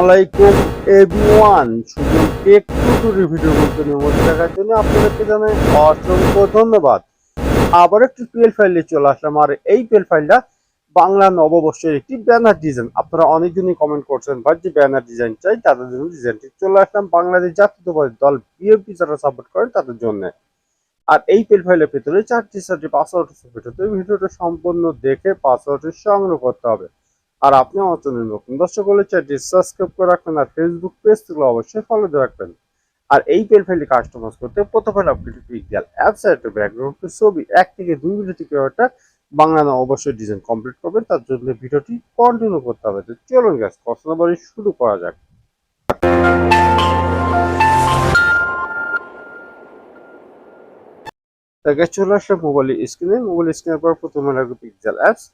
আলাইকুম টুটুরি ভিডিও দেখার জন্য ধন্যবাদ। আবার একটি পিএল চলে আসলাম, আর এই পিএল নববর্ষের একটি ব্যানার ডিজাইন আপনারা অনেকজনই কমেন্ট করছেন ভাই যে ব্যানার ডিজাইন চাই, তাদের জন্য ডিজাইনটি চলে আসলাম বাংলাদেশ জাতীয়তাবাদী দল বিএনপি যারা সাপোর্ট করেন, তাদের জন্য। আর এই পেল ফাইলের ভিতরে চারটি চারটি পাসওয়ার্ড ভিডিওটা সম্পূর্ণ দেখে পাসওয়ার্ডটি সংগ্রহ করতে হবে। আর আপনি আমার চ্যানেল নতুন দর্শক হলে চ্যানেলটি সাবস্ক্রাইব করে রাখবেন আর ফেসবুক পেজ অবশ্যই ফলো দিয়ে রাখবেন। আর এই পেল ফাইলটি কাস্টমাইজ করতে প্রথমে আপনি পিক্সেল অ্যাপস একটা ব্যাকগ্রাউন্ড ছবি, এক থেকে দুই মিনিট থেকে একটা বাংলা না অবশ্যই ডিজাইন কমপ্লিট করবেন, তার জন্য ভিডিওটি কন্টিনিউ করতে হবে। তো চলুন গ্যাস কথা শুরু করা যাক। তাকে চলে আসলে মোবাইল স্ক্রিনে মোবাইল স্ক্রিনের পর প্রথমে লাগবে পিক্সেল অ্যাপস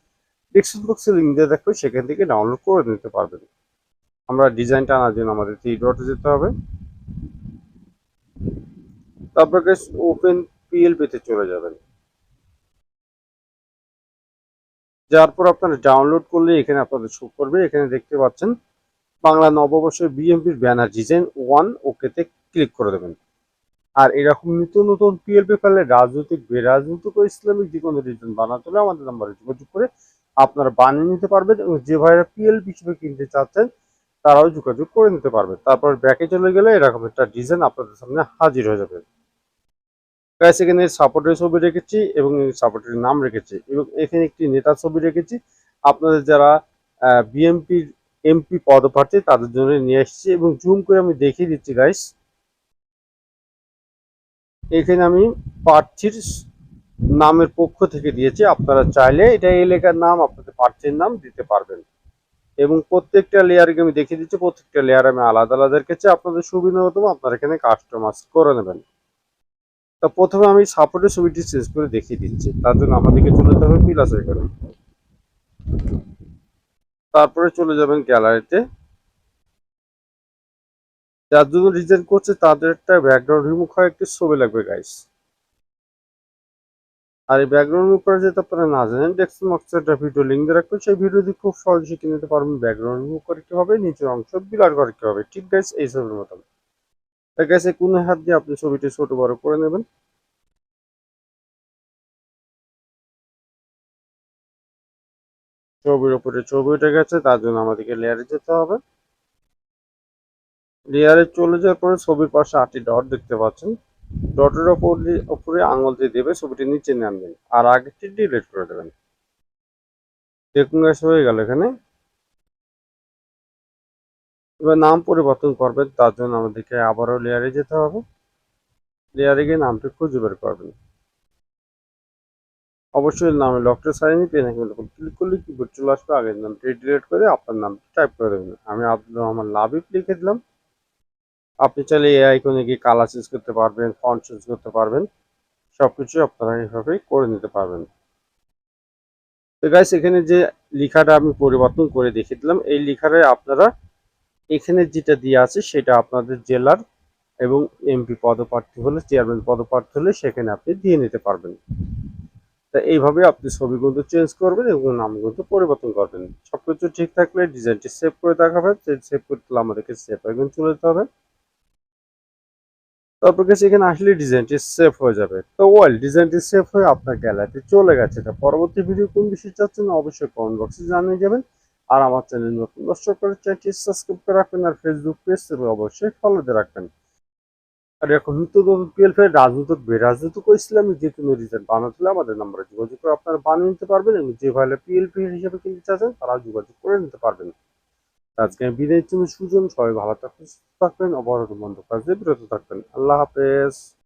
ডিসক্রিপশন বক্সে লিঙ্ক দিয়ে রাখবে সেখান থেকে ডাউনলোড করে নিতে পারবেন। আমরা ডিজাইনটা আনার জন্য আমাদের থ্রি ডটে যেতে হবে। তারপর ওপেন পিএলপিতে চলে যাবেন। যার পর আপনারা ডাউনলোড করলে এখানে আপনাদের শো করবে। এখানে দেখতে পাচ্ছেন, বাংলা নববর্ষের বিএমপির ব্যানার ডিজাইন ওয়ান ওকেতে ক্লিক করে দেবেন। আর এরকম নিত্য নতুন পিএলপি ফাইলে রাজনৈতিক, বেরাজনৈতিক ও ইসলামিক যে ডিজাইন বানাতে হলে আমাদের নাম্বারে যোগাযোগ করে আপনারা বানিয়ে নিতে পারবেন এবং যে ভাইরা পিএলপি হিসেবে কিনতে চাচ্ছেন, তারাও যোগাযোগ করে নিতে পারবেন। তারপর ব্যাকে চলে গেলে এরকম একটা ডিজাইন আপনাদের সামনে হাজির হয়ে যাবে। গাইস এখানে সাপোর্টের ছবি রেখেছি এবং সাপোর্টের নাম রেখেছি এবং এখানে একটি নেতার ছবি রেখেছি। আপনাদের যারা বিএমপির এমপি পদপ্রার্থী, তাদের জন্য নিয়ে এসেছি এবং জুম করে আমি দেখিয়ে দিচ্ছি গাইস এখানে আমি প্রার্থীর নামের পক্ষ থেকে দিয়েছে, আপনারা চাইলে এটা এলাকার নাম, আপনাদের প্রার্থীর নাম দিতে পারবেন। এবং প্রত্যেকটা লেয়ারকে আমি দেখিয়ে দিচ্ছি, প্রত্যেকটা লেয়ার আমি আলাদা আলাদা রেখেছি, আপনাদের সুবিধা মতো আপনারা এখানে কাস্টমাইজ করে নেবেন। তা প্রথমে আমি সাপোর্টের ছবিটি চেঞ্জ করে দেখিয়ে দিচ্ছি, তার জন্য আমাদেরকে চলে যেতে হবে প্লাস এখানে তারপরে চলে যাবেন গ্যালারিতে যার জন্য ডিজাইন করছে, তাদের একটা ব্যাকগ্রাউন্ড রিমুভ হয় একটি ছবি লাগবে গাইস আর এই ব্যাকগ্রাউন্ড করা যেতে আপনারা না জানেন ডেস্কটপ একটা ভিডিও লিঙ্ক দিয়ে রাখবেন। সেই ভিডিও দিয়ে খুব সহজে শিখে নিতে পারবেন ব্যাকগ্রাউন্ড রিমুভ করে কি হবে, নিচের অংশ বিলার করে কি হবে। ঠিক গাইস এই ছবির মতন তাই গাইস এই কোনো হাত দিয়ে আপনি ছবিটি ছোট বড় করে নেবেন। ছবির উপরে ছবি উঠে গেছে, তার জন্য আমাদেরকে লেয়ারে যেতে হবে। লেয়ারে চলে যাওয়ার পরে ছবির পাশে আটটি ডট দেখতে পাচ্ছেন। ডটের ওপর উপরে আঙুল দিয়ে দেবে, ছবিটি নিচে নামবেন আর আগেরটি ডিলিট করে দেবেন। দেখুন হয়ে গেল এখানে। এবার নাম পরিবর্তন করবেন, তার জন্য আমাদেরকে আবারও লেয়ারে যেতে হবে। লেয়ারে গিয়ে নামটি খুঁজে বের করবেন। অবশ্যই নামে লকটা সাইনি পেন ক্লিক করলে কিবোর্ড চলে আসবে। আগের নামটি ডিলিট করে আপনার নামটি টাইপ করে দেবেন। আমি আব্দুল রহমান লাভিব লিখে দিলাম। আপনি চাইলে এই আইকনে গিয়ে কালার চেঞ্জ করতে পারবেন ফন্ট চেঞ্জ করতে পারবেন সবকিছু আপনারা এইভাবেই করে নিতে পারবেন। তো গাইস এখানে যে লেখাটা আমি পরিবর্তন করে দেখিয়ে দিলাম, এই লেখাটা আপনারা এখানে যেটা দিয়ে আছে সেটা আপনাদের জেলার এবং এমপি পদপ্রার্থী হলে চেয়ারম্যান পদপ্রার্থী হলে সেখানে আপনি দিয়ে নিতে পারবেন। তা এইভাবে আপনি ছবিগুলো চেঞ্জ করবেন এবং নামগুলো পরিবর্তন করবেন। সবকিছু ঠিক থাকলে ডিজাইনটি সেভ করে দেখাবেন সেভ করতে আমাদেরকে সেভ আইকন চলে যেতে হবে। তারপর গেছে এখানে আসলে ডিজাইনটি সেভ হয়ে যাবে। তো ওয়েল ডিজাইনটি সেভ হয়ে আপনার গ্যালারিতে চলে গেছে। তা পরবর্তী ভিডিও কোন বিষয়ে চাচ্ছেন অবশ্যই কমেন্ট বক্সে জানিয়ে যাবেন। আর আমার চ্যানেল নতুন দর্শক করে চ্যানেলটি সাবস্ক্রাইব করে রাখবেন আর ফেসবুক পেজ থেকে অবশ্যই ফলো দিয়ে রাখবেন। আর এখন নতুন পিএলফের রাজনৈতিক বেরাজনৈতিক ইসলামিক যে কোনো ডিজাইন বানাতে হলে আমাদের নম্বরে যোগাযোগ করে আপনারা বানিয়ে নিতে পারবেন এবং যে ভাইলে পিএলপি হিসেবে কিনতে চাচ্ছেন তারা যোগাযোগ করে নিতে পারবেন। আজকে বিদায় জন্য সুজন, সবাই ভালো থাকবেন থাকবেন অবরোধ বন্ধ কাজে বিরত থাকবেন। আল্লাহ হাফেজ।